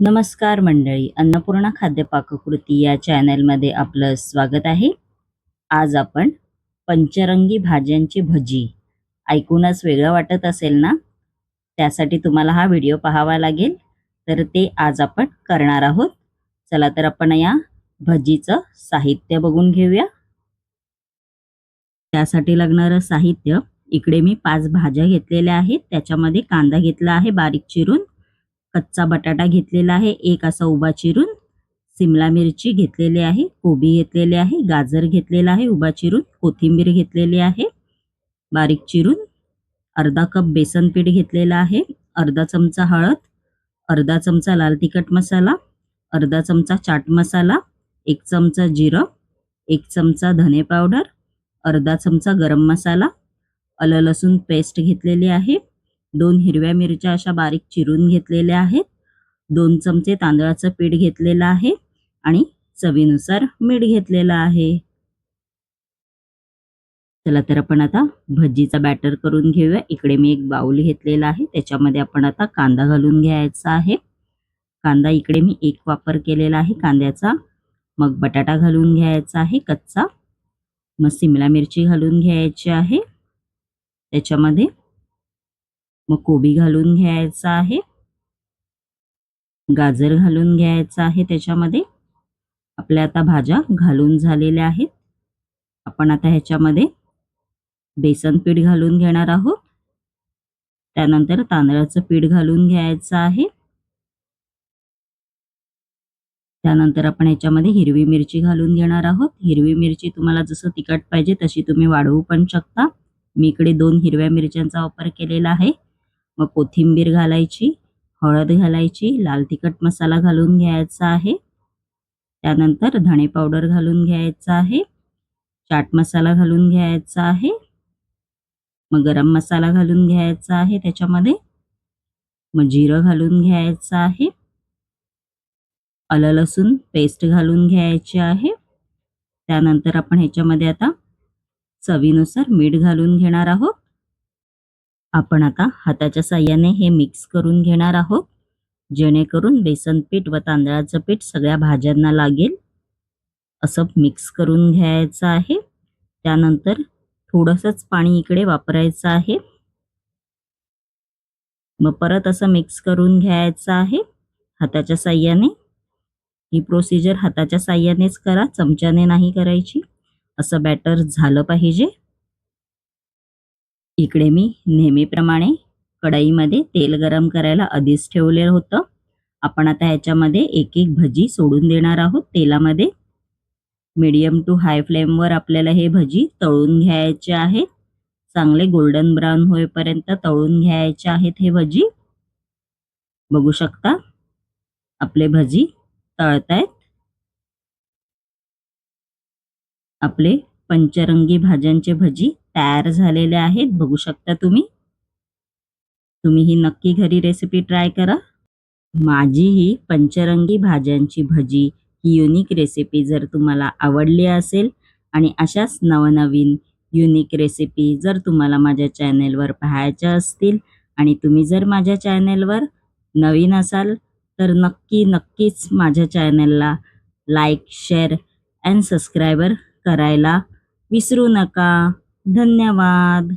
नमस्कार मंडळी अन्नपूर्णा खाद्य पाककृती या चॅनलमध्ये आपलं स्वागत आहे. आज आपण पंचरंगी भाज्यांची भजी. ऐकूनच वेगळं वाटत असेल ना? त्यासाठी तुम्हाला हा व्हिडिओ पाहावा लागेल. तर ते आज आपण करणार आहोत. चला तर आपण या भजीचं साहित्य बघून घेऊया. त्यासाठी लागणारं साहित्य इकडे मी पाच भाज्या घेतलेल्या आहेत. त्याच्यामध्ये कांदा घेतला आहे बारीक चिरून. कच्चा बटाटा घेतलेला आहे. एक असा उभा चिरून सिमला मिरची घेतलेली आहे. कोबी घेतलेली आहे. गाजर घेतलेला आहे. उभा चिरून कोथिंबीर घेतलेली आहे. बारीक चिरून अर्धा कप बेसन पीठ घेतलेला आहे. अर्धा चमचा हळद अर्धा चमचा लाल तिखट मसाला अर्धा चमचा चाट मसाला एक चमचा जिरं एक चमचा धने पावडर अर्धा चमचा गरम मसाला आलं लसूण पेस्ट घेतलेली आहे. दोन हिरव्या मिरच्या अशा बारीक चिरून घेतलेल्या आहेत. दोन चमचे तांदळाचं पीठ घेतलेलं आहे आणि चवीनुसार मीठ घेतलेलं आहे. चला तर आपण आता भजीचा बॅटर करून घेऊया. इकडे मी एक बाउल घेतलेला आहे. त्याच्यामध्ये आपण आता कांदा घालून घ्यायचा आहे. कांदा इकडे मी एक वापर केलेला आहे. कांद्याचा मग बटाटा घालून घ्यायचा आहे. कच्चा मग सिमला मिरची घालून घ्यायची आहे. त्याच्यामध्ये मग कोबी घालून घ्यायचा आहे. गाजर घालून घ्यायचा आहे त्याच्यामध्ये. आपल्या आता भाज्या घालून झालेल्या आहेत. आपण आता ह्याच्यामध्ये बेसन पीठ घालून घेणार आहोत. त्यानंतर तांदळाचं पीठ घालून घ्यायचं आहे. त्यानंतर आपण ह्याच्यामध्ये हिरवी मिरची घालून घेणार आहोत. हिरवी मिरची तुम्हाला जसं तिखट पाहिजे तशी तुम्ही वाढवू पण शकता. मी इकडे दोन हिरव्या मिरच्यांचा वापर केलेला आहे. मग कोथिंबीर घालायची हळद घालायची लाल तिखट मसाला घालून घ्यायचा आहे. त्यानंतर धणे पावडर घालून घ्यायचा आहे. चाट मसाला घालून घ्यायचा आहे. मग गरम मसाला घालून घ्यायचा आहे त्याच्यामध्ये. मग जिरं घालून घ्यायचं आहे. आलं लसूण पेस्ट घालून घ्यायची आहे. त्यानंतर आपण ह्याच्यामध्ये आता चवीनुसार मीठ घालून घेणार आहोत. आपण आता हाताच्या साह्याने हे मिक्स करून घेणार आहोत. जेणेकरून बेसन पीठ व तांदळाचं पीठ सगळ्या भाज्यांना लागेल. असं मिक्स करून घ्यायचं आहे. त्यानंतर थोडंसंच पाणी इकडे वापरायचं आहे. मग परत असं मिक्स करून घ्यायचं आहे. हाताच्या साह्याने. ही प्रोसिजर हाताच्या साह्यानेच करा. चमच्याने नाही करायची. असं बॅटर झालं पाहिजे. इकडे मी नेहमीप्रमाणे कढईमध्ये तेल गरम करायला आधीच ठेवलेलं होतं. आपण आता ह्याच्यामध्ये एक एक भजी सोडून देणार आहोत. तेलामध्ये मीडियम टू हाय फ्लेमवर आपल्याला हे भजी तळून घ्यायचे आहेत. चांगले गोल्डन ब्राऊन होईपर्यंत तळून घ्यायचे आहेत हे भजी. बघू शकता आपले भजी तळतायत. आपले पंचरंगी भाज्यांचे भजी तयार झालेले आहेत. बघू शकता तुम्ही. तुम्ही ही नक्की घरी रेसिपी ट्राय करा. माझी ही पंचरंगी भाज्यांची भजी ही युनिक रेसिपी जर तुम्हाला आवडली असेल आणि अशाच नवनवीन युनिक रेसिपी जर तुम्हाला माझ्या चॅनेलवर पाहायच्या असतील आणि तुम्ही जर माझ्या चॅनेलवर नवीन असाल तर नक्की नक्कीच माझ्या चॅनेलला लाईक शेअर अँड सबस्क्रायबर करायला विसरू नका. धन्यवाद.